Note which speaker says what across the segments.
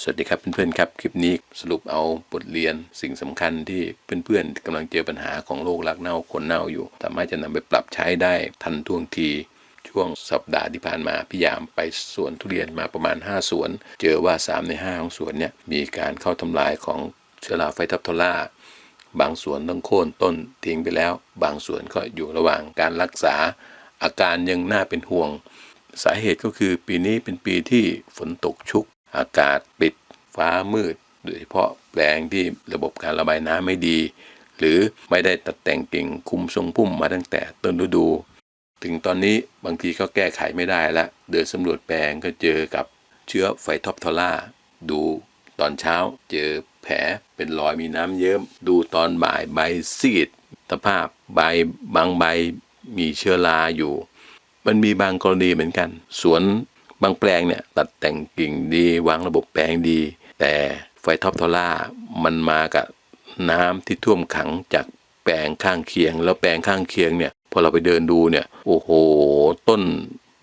Speaker 1: สวัสดีครับเพื่อนๆครับ คลิปนี้สรุปเอาบทเรียนสิ่งสำคัญที่เพื่อนๆกำลังเจอปัญหาของโรครักเน่าคนเน่าอยู่ สามารถจะนำไปปรับใช้ได้ทันท่วงที ช่วงสัปดาห์ที่ผ่านมาพี่ยามไปสวนทุเรียนมาประมาณ 5 สวน เจอว่า 3 ใน 5 ของสวนเนี่ยมีการเข้าทำลายของเชื้อราไฟทับทอล่าบางสวนต้องโค่นต้นทิ้งไปแล้ว บางสวนก็อยู่ระหว่างการรักษา อาการยังน่าเป็นห่วง สาเหตุก็คือปีนี้เป็นปีที่ฝนตกชุก อากาศปิดฟ้ามืด โดยเฉพาะแปลงที่ระบบการระบายน้ำไม่ดี หรือไม่ได้ตัดแต่งกิ่งคุมทรงพุ่มมาตั้งแต่ต้นฤดู ถึงตอนนี้บางทีก็แก้ไขไม่ได้ล้วเดินสำรวจแปลงก็เจอกับเชื้อไฟท็อปทอล่า ดูตอนเช้าเจอแผลเป็นรอยมีน้ำเยิ้ม ดูตอนบ่ายใบซีดสภาพใบบางใบมีเชื้อราอยู่ มันมีบางกรณีเหมือนกัน สวน บางแปลงเนี่ยตัดแต่งกิ่งดีวางระบบแปลงดี แต่ไฟท็อปทอล่ามันมากับน้ำที่ท่วมขังจากแปลงข้างเคียง แล้วแปลงข้างเคียงเนี่ยพอเราไปเดินดูเนี่ยโอ้โห ต้น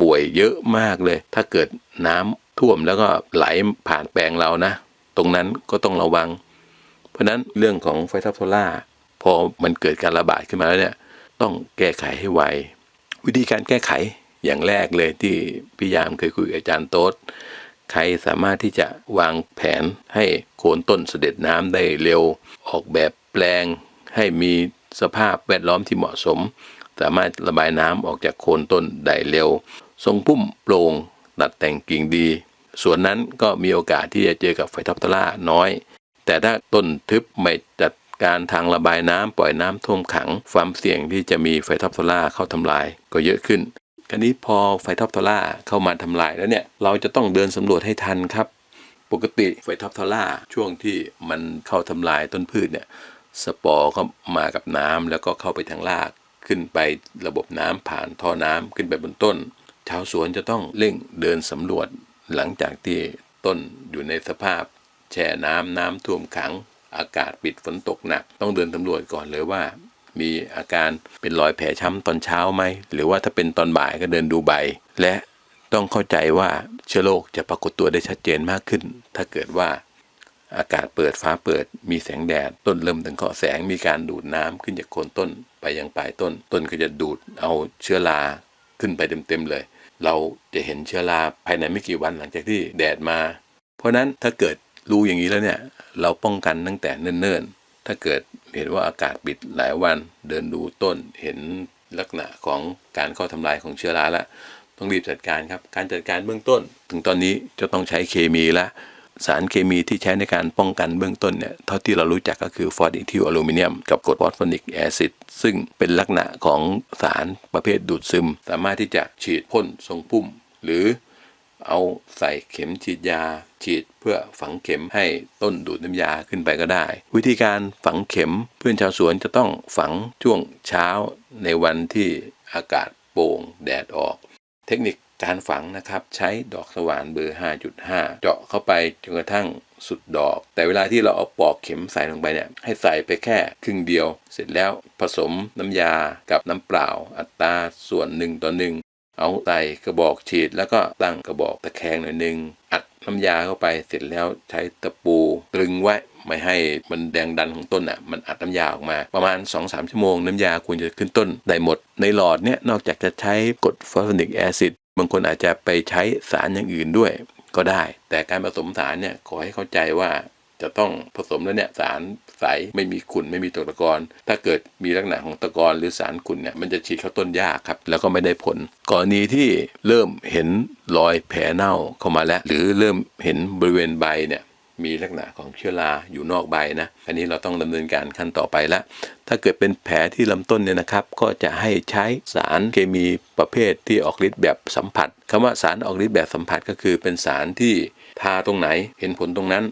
Speaker 1: ป่วยเยอะมากเลย ถ้าเกิดน้ำท่วมแล้วก็ไหลผ่านแปลงเรานะ ตรงนั้นก็ต้องระวัง เพราะนั้นเรื่องของไฟท็อปโซล่าพอมันเกิดการระบาดขึ้นมาแล้วเนี่ยต้องแก้ไขให้ไว วิธีการแก้ไข อย่างแรกเลยที่พี่ยามเคยคุยกับอาจารย์โต๊ดใครสามารถที่จะวางแผนให้โคนต้นเสด็จน้ำได้เร็ว ออกแบบแปลง ให้มีสภาพแวดล้อมที่เหมาะสม สามารถระบายน้ำออกจากโคนต้นได้เร็ว ทรงพุ่มโปร่งตัดแต่งกิ่งดี ส่วนนั้นก็มีโอกาสที่จะเจอกับไฟท็อปตล่าน้อย แต่ถ้าต้นทึบไม่จัดการทางระบายน้ำปล่อยน้ำท่วมขัง ความเสี่ยงที่จะมีไฟท็อปโซล่าเข้าทำลายก็เยอะขึ้น คราวนี้พอไฟท็อปโซล่าเข้ามาทำลายแล้วเนี่ย เราจะต้องเดินสำรวจให้ทันครับ ปกติไฟท็อปโซล่าช่วงที่มันเข้าทำลายต้นพืชเนี่ยสปอร์ก็มากับน้ำแล้วก็เข้าไปทางรากขึ้นไประบบน้ำผ่านท่อน้ำขึ้นไปบนต้น ชาวสวนจะต้องเร่งเดินสำรวจหลังจากที่ต้นอยู่ในสภาพ แช่น้ำน้ำท่วมขัง อากาศปิดฝนตกหนัก ต้องเดินสำรวจก่อนเลยว่า มีอาการเป็นรอยแผลช้ำตอนเช้าไหม หรือว่าถ้าเป็นตอนบ่ายก็เดินดูใบ และต้องเข้าใจว่าเชื้อโรคจะปรากฏตัวได้ชัดเจนมากขึ้น ถ้าเกิดว่าอากาศเปิดฟ้าเปิด มีแสงแดด ต้นเริ่มถึงเกาะแสงมีการดูดน้ำขึ้นจากโคนต้นไปยังปลายต้น ต้นก็จะดูดเอาเชื้อราขึ้นไปเต็มๆเลย เราจะเห็นเชื้อราภายในไม่กี่วันหลังจากที่แดดมา เพราะฉะนั้นถ้าเกิดรู้อย่างนี้แล้วเนี่ย เราป้องกันตั้งแต่เนิ่นๆ ถ้าเกิดเห็นว่าอากาศปิดหลายวันเดินดูต้นเห็นลักษณะของการเข้าทำลายของเชื้อราแล้วต้องรีบจัดการครับ การจัดการเบื้องต้น ถึงตอนนี้จะต้องใช้เคมีละสารเคมีที่ใช้ในการป้องกันเบื้องต้นเนี่ยเท่าที่เรารู้จักก็คือฟอสอิทิลอลูมิเนียมกับกรดฟอสฟอนิกแอซิดซึ่งเป็นลักษณะของสารประเภทดูดซึม สามารถที่จะฉีดพ่นทรงพุ่ม หรือ เอาใส่เข็มฉีดยา ฉีดเพื่อฝังเข็มให้ต้นดูดน้ำยาขึ้นไปก็ได้ วิธีการฝังเข็มเพื่อนชาวสวนจะต้องฝังช่วงเช้าในวันที่อากาศโปร่งแดดออก เทคนิคการฝังนะครับใช้ดอกสว่านเบอร์ 5.5 เจาะเข้าไปจนกระทั่งสุดดอก แต่เวลาที่เราเอาปอกเข็มใส่ลงไปเนี่ยให้ใส่ไปแค่ครึ่งเดียว เสร็จแล้วผสมน้ำยากับน้ำเปล่าอัตราส่วนหนึ่งต่อหนึ่ง เอาใส่กระบอกฉีดแล้วก็ตั้งกระบอกตะแคงหน่อยหนึ่งอัดน้ำยาเข้าไปเสร็จแล้วใช้ตะปูตรึงไว้ไม่ให้มันแดงดันของต้นอะมันอัดน้ำยาออกมา ประมาณ 2-3 ชั่วโมงน้ำยาควรจะขึ้นต้นได้หมด ในหลอดเนี่ยนอกจากจะใช้กรดฟอสฟอนิกแอซิดบางคนอาจจะไปใช้สารอย่างอื่นด้วยก็ได้ แต่การผสมสารเนี่ยขอให้เข้าใจว่า จะต้องผสมแล้วเนี่ยสารใสไม่มีขุ่นไม่มีตกตะกอนถ้าเกิดมีลักษณะของตะกอนหรือสารขุ่นเนี่ยมันจะฉีดเข้าต้นยากครับ แล้วก็ไม่ได้ผลกรณีที่เริ่มเห็นรอยแผลเน่าเข้ามาแล้ว หรือเริ่มเห็นบริเวณใบเนี่ยมีลักษณะของเชื้อราอยู่นอกใบนะ อันนี้เราต้องดำเนินการขั้นต่อไปละ ถ้าเกิดเป็นแผลที่ลำต้นเนี่ยนะครับ ก็จะให้ใช้สารเคมีประเภทที่ออกฤทธิ์แบบสัมผัสคำว่าสารออกฤทธิ์แบบสัมผัสก็คือเป็นสารที่ทาตรงไหนเห็นผลตรงนั้น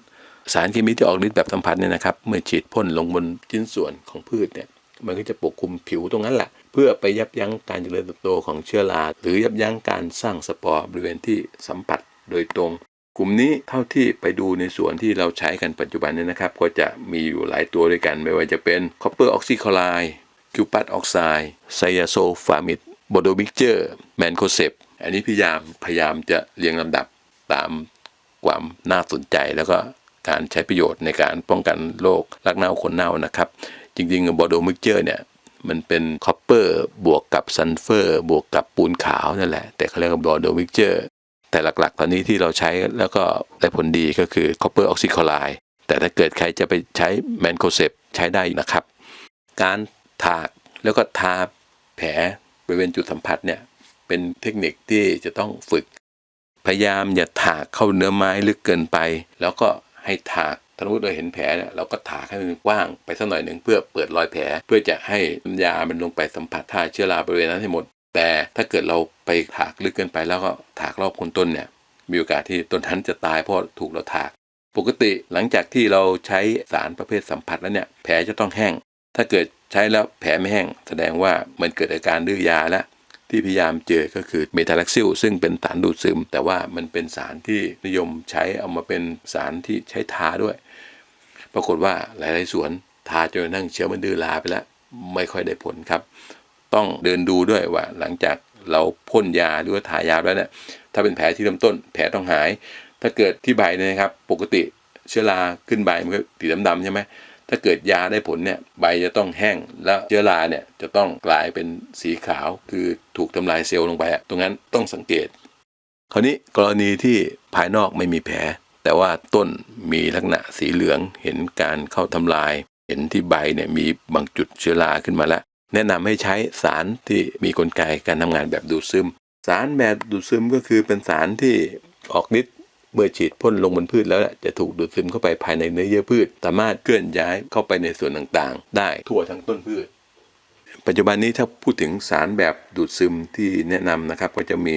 Speaker 1: สารเคมีที่ออกฤทธิ์แบบสัมผัสเนี่ยนะครับเมื่อฉีดพ่นลงบนชิ้นส่วนของพืชเนี่ยมันก็จะปกคลุมผิวตรงนั้นแหละเพื่อไปยับยั้งการเจริญเติบโตของเชื้อราหรือยับยั้งการสร้างสปอร์บริเวณที่สัมผัสโดยตรง กลุ่มนี้เท่าที่ไปดูในส่วนที่เราใช้กันปัจจุบันเนี่ยนะครับ ก็จะมีอยู่หลายตัวด้วยกัน ไม่ว่าจะเป็นคอปเปอร์ออกซิคลอไรด์คิวปัสออกไซด์ไซยาโซฟามิดโบโดมิกเจอร์แมนโคเซปอันนี้พยายามพยายามจะเรียงลำดับตามความน่าสนใจแล้วก็ การใช้ประโยชน์ในการป้องกันโรครักเน่าขนเน่านะครับ จริงๆบอโดมิกเจอร์เนี่ยมันเป็นคอปเปอร์บวกกับซัลเฟอร์บวกกับปูนขาวนั่นแหละ แต่เขาเรียกว่าบอโดมิกเจอร์แต่หลักๆ ตอนนี้ที่เราใช้แล้วก็ได้ผลดีก็คือคอปเปอร์ออกซิคลอไรด์แต่ถ้าเกิดใครจะไปใช้แมนโคเซปใช้ได้นะครับ การถากแล้วก็ทาแผลบริเวณจุดสัมผัสเนี่ยเป็นเทคนิคที่จะต้องฝึก พยายามอย่าถากเข้าเนื้อไม้ลึกเกินไป แล้วก็ ให้ถากถ้าสมมติเราเห็นแผลเนี่ยเราก็ถากให้มันกว้างไปสักหน่อยหนึ่งเพื่อเปิดรอยแผล เพื่อจะให้น้ำยามันลงไปสัมผัสท่าเชื้อราบริเวณนั้นให้หมด แต่ถ้าเกิดเราไปถากลึกเกินไปแล้วก็ถากรอบคนต้นเนี่ยมีโอกาสที่ต้นนั้นจะตายเพราะถูกเราถาก ปกติหลังจากที่เราใช้สารประเภทสัมผัสแล้วเนี่ยแผลจะต้องแห้ง ถ้าเกิดใช้แล้วแผลไม่แห้ง แสดงว่ามันเกิดอาการดื้อยาแล้ว ที่พยายามเจอก็คือเมทาลักซิลซึ่งเป็นสารดูดซึม แต่ว่ามันเป็นสารที่นิยมใช้เอามาเป็นสารที่ใช้ทาด้วย ปรากฏว่าหลายๆสวนทาจนกระทั่งเชื้อมันดื้อราไปแล้วไม่ค่อยได้ผลครับ ต้องเดินดูด้วยว่าหลังจากเราพ่นยาหรือว่าทายาแล้วเนี่ยถ้าเป็นแผลที่ลำต้นแผลต้องหาย ถ้าเกิดที่ใบเนี่ยนะครับ ปกติเชื้อราขึ้นใบมันก็สีดำๆใช่ไหม ถ้าเกิดยาได้ผลเนี่ยใบจะต้องแห้งแล้วเชื้อราเนี่ยจะต้องกลายเป็นสีขาว คือถูกทำลายเซลล์ลงไปตรงนั้นต้องสังเกต คราวนี้กรณีที่ภายนอกไม่มีแผล แต่ว่าต้นมีลักษณะสีเหลืองเห็นการเข้าทำลาย เห็นที่ใบเนี่ยมีบางจุดเชื้อราขึ้นมาแล้ว แนะนำให้ใช้สารที่มีกลไกการทำงานแบบดูดซึม สารแบบดูดซึมก็คือเป็นสารที่ออกฤทธิ์ เมื่อฉีดพ่นลงบนพืชแล้วจะถูกดูดซึมเข้าไปภายในเนื้อเยื่อพืช สามารถเคลื่อนย้ายเข้าไปในส่วนต่างๆ ได้ทั่วทั้งต้นพืช ปัจจุบันนี้ถ้าพูดถึงสารแบบดูดซึมที่แนะนำนะครับก็จะมี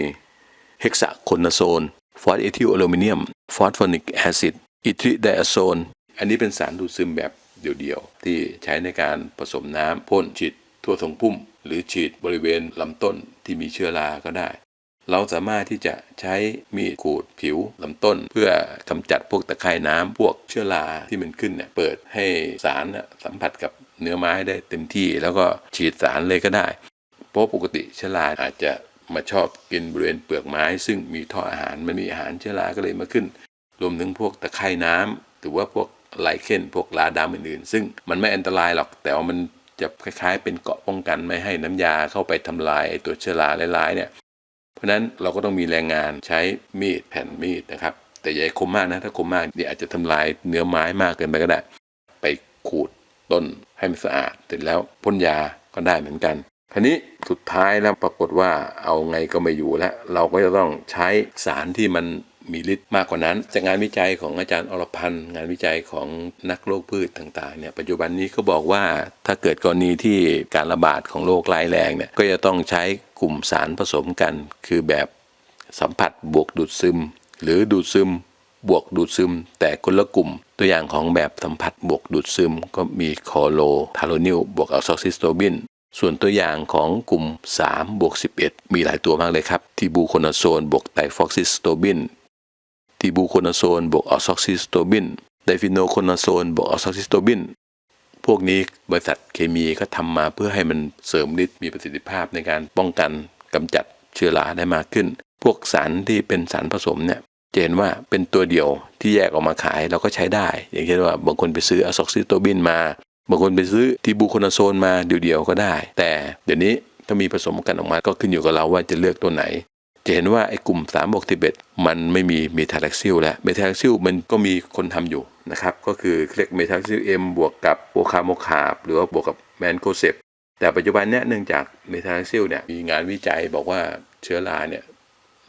Speaker 1: เฮกซาโคนาโซนฟอสเอทิลอลูมิเนียมฟอสฟอนิกแอซิดอิทริไดอะโซนอันนี้เป็นสารดูดซึมแบบเดี่ยวๆ ที่ใช้ในการผสมน้ำพ่นฉีดทั่วทรงพุ่ม หรือฉีดบริเวณลำต้นที่มีเชื้อราก็ได้ เราสามารถที่จะใช้มีดขูดผิวลำต้น เพื่อกำจัดพวกตะไคร่น้ำพวกเชื้อราที่มันขึ้นเนี่ยเปิดให้สารสัมผัสกับเนื้อไม้ได้เต็มที่ แล้วก็ฉีดสารเลยก็ได้ เพราะปกติเชื้อราอาจจะมาชอบกินบริเวณเปลือกไม้ ซึ่งมีท่ออาหารมันมีอาหารเชื้อราก็เลยมาขึ้น รวมถึงพวกตะไคร่น้ำหรือว่าพวกไลเคนพวกลาดำอื่นๆ ซึ่งมันไม่อันตรายหรอกแต่ว่ามันจะคล้ายๆ เป็นเกราะป้องกันไม่ให้น้ำยาเข้าไปทำลายตัวเชื้อราร้ายๆเนี่ย ราะนั้นเราก็ต้องมีแรงงานใช้มีดแผ่นมีดนะครับ แต่อย่าให้คมมากนะ ถ้าคมมากเนี่ยอาจจะทำลายเนื้อไม้มากเกินไปก็ได้ ไปขูดต้นให้มันสะอาดเสร็จแล้วพ่นยาก็ได้เหมือนกันคราวนี้สุดท้ายแล้วปรากฏว่าเอาไงก็ไม่อยู่แล้ว เราก็จะต้องใช้สารที่มัน มีฤทธิ์มากกว่านั้น จากงานวิจัยของอาจารย์อรพันธ์งานวิจัยของนักโรคพืชต่างๆเนี่ยปัจจุบันนี้เขาบอกว่าถ้าเกิดกรณีที่การระบาดของโรคร้ายแรงเนี่ยก็จะต้องใช้กลุ่มสารผสมกัน คือแบบสัมผัสบวกดูดซึม หรือดูดซึมบวกดูดซึม แต่คนละกลุ่ม ตัวอย่างของแบบสัมผัสบวกดูดซึม ก็มีคอโลทาโรนิลบวกอัลซอกซิสโตบินส่วนตัวอย่างของกลุ่ม3บวก11 มีหลายตัวมากเลยครับ ที่บูโคนาโซนบวกไตฟอกซิสโตบิน ที่บูโคนาโซนบวกอัลซอกซิสโตบินไดฟิโนโคนาโซนบวกอัลซอกซิสโตบินพวกนี้บริษัทเคมีก็ทำมาเพื่อให้มันเสริมฤทธิ์มีประสิทธิภาพในการป้องกันกำจัดเชื้อราได้มากขึ้น พวกสารที่เป็นสารผสมเนี่ยจะเห็นว่าเป็นตัวเดียวที่แยกออกมาขายเราก็ใช้ได้ อย่างเช่นว่าบางคนไปซื้ออะซอกซิโตบินมา บางคนไปซื้อที่บูโคนาโซนมาเดียวๆก็ได้ แต่เดี๋ยวนี้ถ้ามีผสมกันออกมาก็ขึ้นอยู่กับเราว่าจะเลือกตัวไหน จะเห็นว่าไอ้กลุ่ม3บวก11มันไม่มีเมทาแล็กซิลแล้วเมทาแล็กซิลมันก็มีคนทำอยู่นะครับก็คือเรียกเมทาแล็กซิลเอ็มบวกกับโปคาโมคาบหรือว่าบวกกับแมนโคเซปแต่ปัจจุบันเนี้ยเนื่องจากเมทาแล็กซิลเนี่ยมีงานวิจัยบอกว่าเชื้อราเนี่ย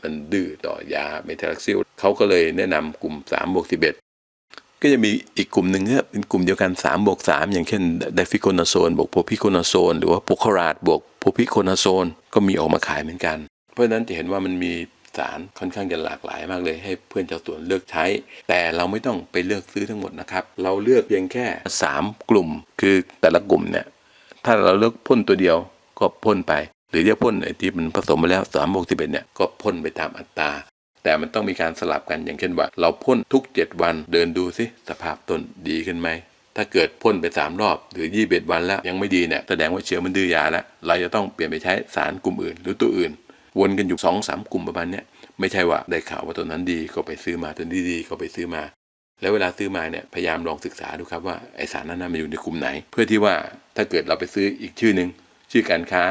Speaker 1: มันดื้อต่อยาเมทาลักซิลเขาก็เลยแนะนำกลุ่ม3บวก11ก็จะมีอีกกลุ่มหนึ่งก็เป็นกลุ่มเดียวกัน3บวก3อย่างเช่นไดฟิโคนาโซนบวกโพพิโคนาโซนหรือว่าโปคาราดบวกโพพิโคนาโซนก็มีออกมาขายเหมือนกัน เพราะฉะนั้นจะเห็นว่ามันมีสารค่อนข้างจะหลากหลายมากเลยให้เพื่อนชาวสวนเลือกใช้ แต่เราไม่ต้องไปเลือกซื้อทั้งหมดนะครับ เราเลือกเพียงแค่ 3 กลุ่ม คือแต่ละกลุ่มเนี่ยถ้าเราเลือกพ่นตัวเดียวก็พ่นไป หรือจะพ่นไอ้ที่มันผสมมาแล้ว3 6 1เนี่ยก็พ่นไปตามอัตราแต่มันต้องมีการสลับกันอย่างเช่นว่า เราพ่นทุก 7 วันเดินดูสิสภาพต้นดีขึ้นไหมถ้าเกิดพ่นไป 3 รอบ หรือ 21 วันแล้วยังไม่ดีเนี่ยแสดงว่าเชื้อมันดื้อยาแล้ว เราจะต้องเปลี่ยนไปใช้สารกลุ่มอื่น หรือตัวอื่น วนกันอยู่2องสามกลุ่มประมาณเนี้ยไม่ใช่ว่าได้ข่าวว่าต้นนั้นดีก็ไปซื้อมาต้นนี้ดีก็ไปซื้อมา แล้วเวลาซื้อมาเนี่ยพยายามลองศึกษาดูครับว่าไอสารนั้นมันอยู่ในกลุ่มไหน เพื่อที่ว่าถ้าเกิดเราไปซื้ออีกชื่อหนึ่งชื่อการค้า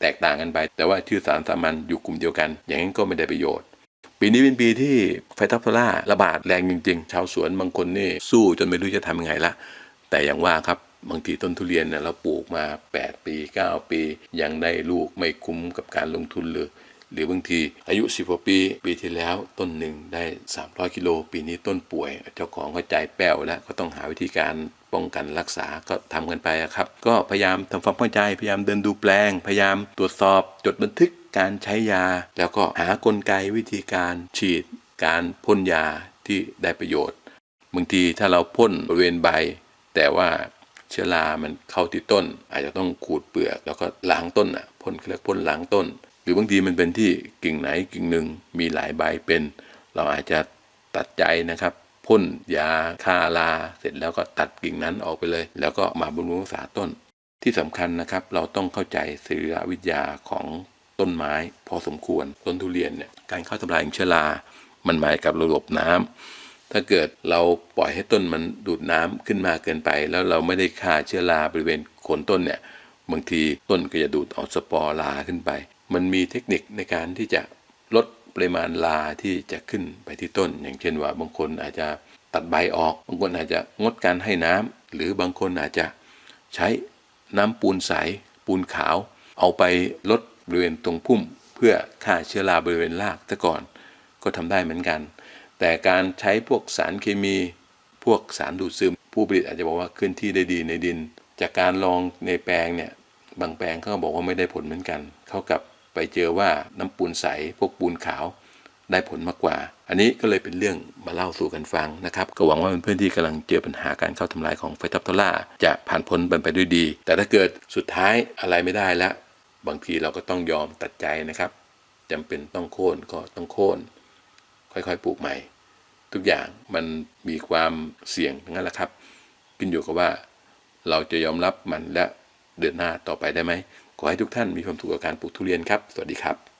Speaker 1: แตกต่างกันไป แต่ว่าชื่อสารสามัญอยู่กลุ่มเดียวกัน อย่างนั้นก็ไม่ได้ประโยชน์ปีนี้เป็นปีที่ไฟท็อปโซล่าระบาดแรงจริงๆ ชาวสวนบางคนนี่สู้จนไม่รู้จะทำยังไงละ แต่อย่างว่าครับบางทีต้นทุเรียนเนี่ยเราปลูกมา 8 ปี 9 ปี ยังได้ลูกไม่คุ้มกับการลงทุนเลย หรือบางทีอายุ 10กว่าปี ปีที่แล้วต้นหนึ่งได้ 300 กิโล ปีนี้ต้นป่วย เจ้าของก็ใจแป้วแล้วก็ต้องหาวิธีการป้องกันรักษาก็ทำกันไปอะครับ ก็พยายามทำความเข้าใจพยายามเดินดูแปลง พยายามตรวจสอบจดบันทึกการใช้ยา แล้วก็หากลไกวิธีการฉีด การพ่นยาที่ได้ประโยชน์บางทีถ้าเราพ่นบริเวณใบ แต่ว่าเชื้อรามันเข้าที่ต้น อาจจะต้องขูดเปลือก แล้วก็ล้างต้นอะพ่นเรียกพ่นล้างต้น รือบางทีมันเป็นที่กิ่งไหนกิ่งหนึ่งมีหลายใบเป็น เราอาจจะตัดใจนะครับพ่นยาฆ่าราเสร็จแล้วก็ตัดกิ่งนั้นออกไปเลย แล้วก็มาบำรุงรักษาต้น ที่สำคัญนะครับ เราต้องเข้าใจศิลวิทยาของต้นไม้ พอสมควรต้นทุเรียนเนี่ยการเข้าทำลายของเชื้อรามันหมายกับระบบน้ำถ้าเกิดเราปล่อยให้ต้นมันดูดน้ำขึ้นมาเกินไป แล้วเราไม่ได้ฆ่าเชื้อราบริเวณโคนต้นเนี่ยบางทีต้นก็จะดูดเอาสปอร์ราขึ้นไป มันมีเทคนิคในการที่จะลดปริมาณราที่จะขึ้นไปที่ต้น อย่างเช่นว่าบางคนอาจจะตัดใบออก บางคนอาจจะงดการให้น้ำหรือบางคนอาจจะใช้น้ำปูนใส ปูนขาว เอาไปลดบริเวณตรงพุ่ม เพื่อฆ่าเชื้อราบริเวณรากซะก่อน ก็ทำได้เหมือนกัน แต่การใช้พวกสารเคมี พวกสารดูดซึม ผู้ผลิตอาจจะบอกว่าเคลื่อนที่ได้ดีในดิน จากการลองในแปลงเนี่ยบางแปลงเขาก็บอกว่าไม่ได้ผลเหมือนกัน เขากับ ไปเจอว่าน้ำปูนใสพวกปูนขาวได้ผลมากกว่า อันนี้ก็เลยเป็นเรื่องมาเล่าสู่กันฟังนะครับ ก็หวังว่าเพื่อนๆที่กำลังเจอปัญหาการเข้าทำลายของไฟทับทล่าจะผ่านพ้นไปด้วยดี แต่ถ้าเกิดสุดท้ายอะไรไม่ได้แล้ว บางทีเราก็ต้องยอมตัดใจนะครับจำเป็นต้องโค่นก็ต้องโค่นค่อยๆปลูกใหม่ ทุกอย่างมันมีความเสี่ยงทั้งนั้นแหละครับ ขึ้นอยู่กับว่า เราจะยอมรับมันและเดินหน้าต่อไปได้ไหม ขอให้ทุกท่านมีความสุขกับการปลูกทุเรียนครับ สวัสดีครับ